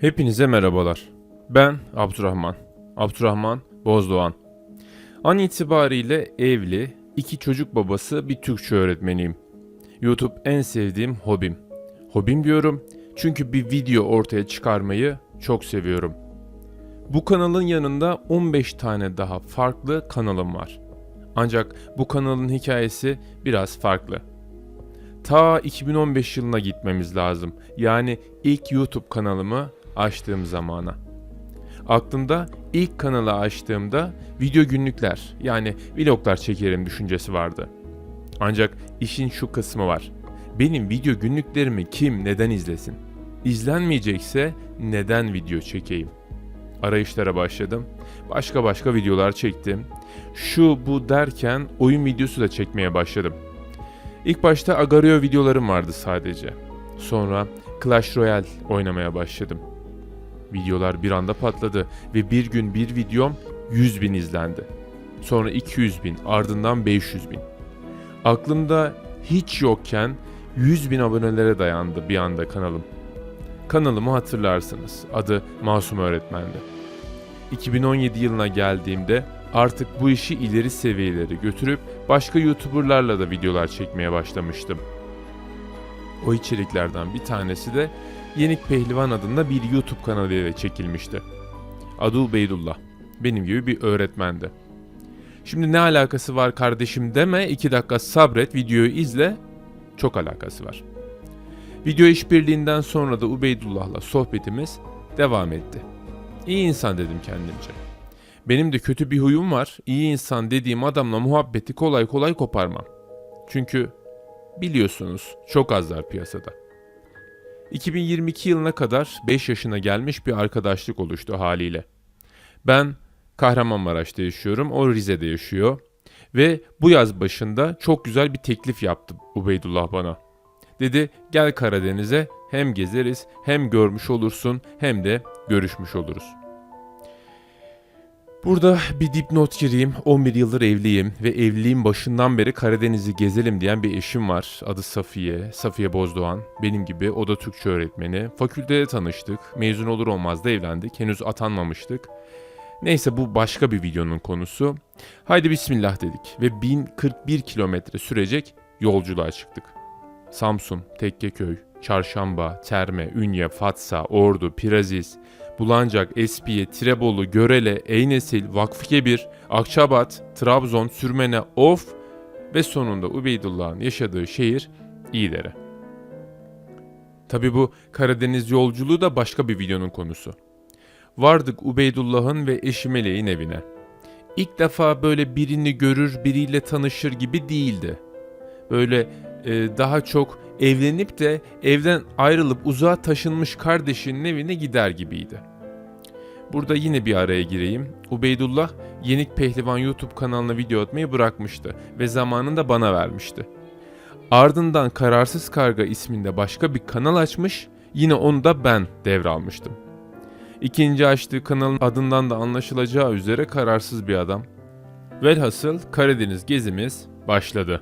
Hepinize merhabalar. Ben Abdurrahman. Abdurrahman Bozdoğan. An itibariyle evli, iki çocuk babası bir Türkçe öğretmeniyim. YouTube en sevdiğim hobim. Hobim diyorum çünkü bir video ortaya çıkarmayı çok seviyorum. Bu kanalın yanında 15 tane daha farklı kanalım var. Ancak bu kanalın hikayesi biraz farklı. Ta 2015 yılına gitmemiz lazım. Yani ilk YouTube kanalımı açtığım zamana. Aklımda ilk kanalı açtığımda video günlükler yani vloglar çekerim düşüncesi vardı. Ancak işin şu kısmı var. Benim video günlüklerimi kim neden izlesin? İzlenmeyecekse neden video çekeyim? Arayışlara başladım. Başka başka videolar çektim. Şu bu derken oyun videosu da çekmeye başladım. İlk başta Agario videolarım vardı sadece. Sonra Clash Royale oynamaya başladım. Videolar bir anda patladı ve bir gün bir videom 100 bin izlendi. Sonra 200 bin, ardından 500 bin. Aklımda hiç yokken 100 bin abonelere dayandı bir anda kanalım. Kanalımı hatırlarsınız. Adı Masum Öğretmendi. 2017 yılına geldiğimde artık bu işi ileri seviyelere götürüp başka YouTuber'larla da videolar çekmeye başlamıştım. O içeriklerden bir tanesi de Yenik Pehlivan adında bir YouTube kanalıyla çekilmişti. Adı Beydullah. Benim gibi bir öğretmendi. Şimdi ne alakası var kardeşim deme, iki dakika sabret, videoyu izle. Çok alakası var. Video işbirliğinden sonra da Ubeydullah'la sohbetimiz devam etti. İyi insan dedim kendimce. Benim de kötü bir huyum var. İyi insan dediğim adamla muhabbeti kolay kolay koparmam. Çünkü biliyorsunuz çok azlar piyasada. 2022 yılına kadar 5 yaşına gelmiş bir arkadaşlık oluştu haliyle. Ben Kahramanmaraş'ta yaşıyorum, o Rize'de yaşıyor. Ve bu yaz başında çok güzel bir teklif yaptı Ubeydullah bana. Dedi gel Karadeniz'e hem gezeriz hem görmüş olursun hem de görüşmüş oluruz. Burada bir dipnot gireyim. 11 yıldır evliyim ve evliliğin başından beri Karadeniz'i gezelim diyen bir eşim var. Adı Safiye, Safiye Bozdoğan. Benim gibi o da Türkçe öğretmeni. Fakültede tanıştık. Mezun olur olmaz da evlendik. Henüz atanmamıştık. Neyse bu başka bir videonun konusu. Haydi bismillah dedik ve 1041 kilometre sürecek yolculuğa çıktık. Samsun, Tekkeköy, Çarşamba, Terme, Ünye, Fatsa, Ordu, Piraziz, Bulancak, Espiye, Tirebolu, Görele, Eynesil, Vakfıkebir, Akçabat, Trabzon, Sürmene, Of ve sonunda Ubeydullah'ın yaşadığı şehir İyidere. Tabi bu Karadeniz yolculuğu da başka bir videonun konusu. Vardık Ubeydullah'ın ve eşi Meleğin evine. İlk defa böyle birini görür, biriyle tanışır gibi değildi. Böyle daha çok evlenip de evden ayrılıp uzağa taşınmış kardeşinin evine gider gibiydi. Burada yine bir araya gireyim. Ubeydullah Yenik Pehlivan YouTube kanalına video atmayı bırakmıştı ve zamanında bana vermişti. Ardından Kararsız Karga isminde başka bir kanal açmış, yine onu da ben devralmıştım. İkinci açtığı kanalın adından da anlaşılacağı üzere kararsız bir adam. Velhasıl Karadeniz gezimiz başladı.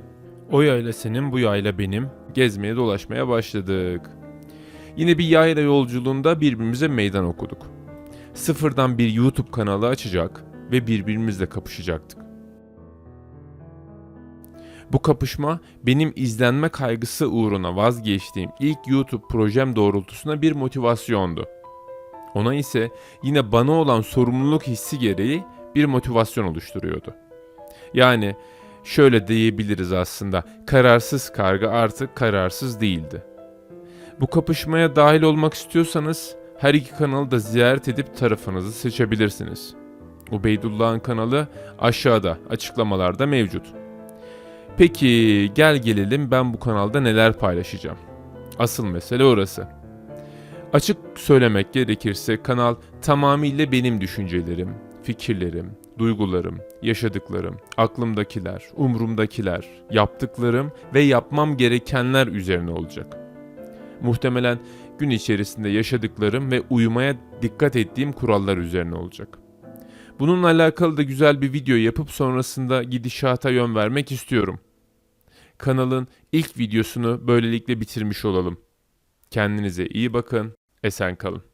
O yayla senin, bu yayla benim. Gezmeye dolaşmaya başladık. Yine bir yayla yolculuğunda birbirimize meydan okuduk. Sıfırdan bir YouTube kanalı açacak ve birbirimizle kapışacaktık. Bu kapışma benim izlenme kaygısı uğruna vazgeçtiğim ilk YouTube projem doğrultusuna bir motivasyondu. Ona ise yine bana olan sorumluluk hissi gereği bir motivasyon oluşturuyordu. Yani şöyle diyebiliriz aslında. Kararsız karga artık kararsız değildi. Bu kapışmaya dahil olmak istiyorsanız her iki kanalı da ziyaret edip tarafınızı seçebilirsiniz. Ubeydullah'ın kanalı aşağıda açıklamalarda mevcut. Peki gel gelelim ben bu kanalda neler paylaşacağım. Asıl mesele orası. Açık söylemek gerekirse kanal tamamıyla benim düşüncelerim, fikirlerim, duygularım, yaşadıklarım, aklımdakiler, umrumdakiler, yaptıklarım ve yapmam gerekenler üzerine olacak. Muhtemelen gün içerisinde yaşadıklarım ve uyumaya dikkat ettiğim kurallar üzerine olacak. Bununla alakalı da güzel bir video yapıp sonrasında gidişata yön vermek istiyorum. Kanalın ilk videosunu böylelikle bitirmiş olalım. Kendinize iyi bakın, esen kalın.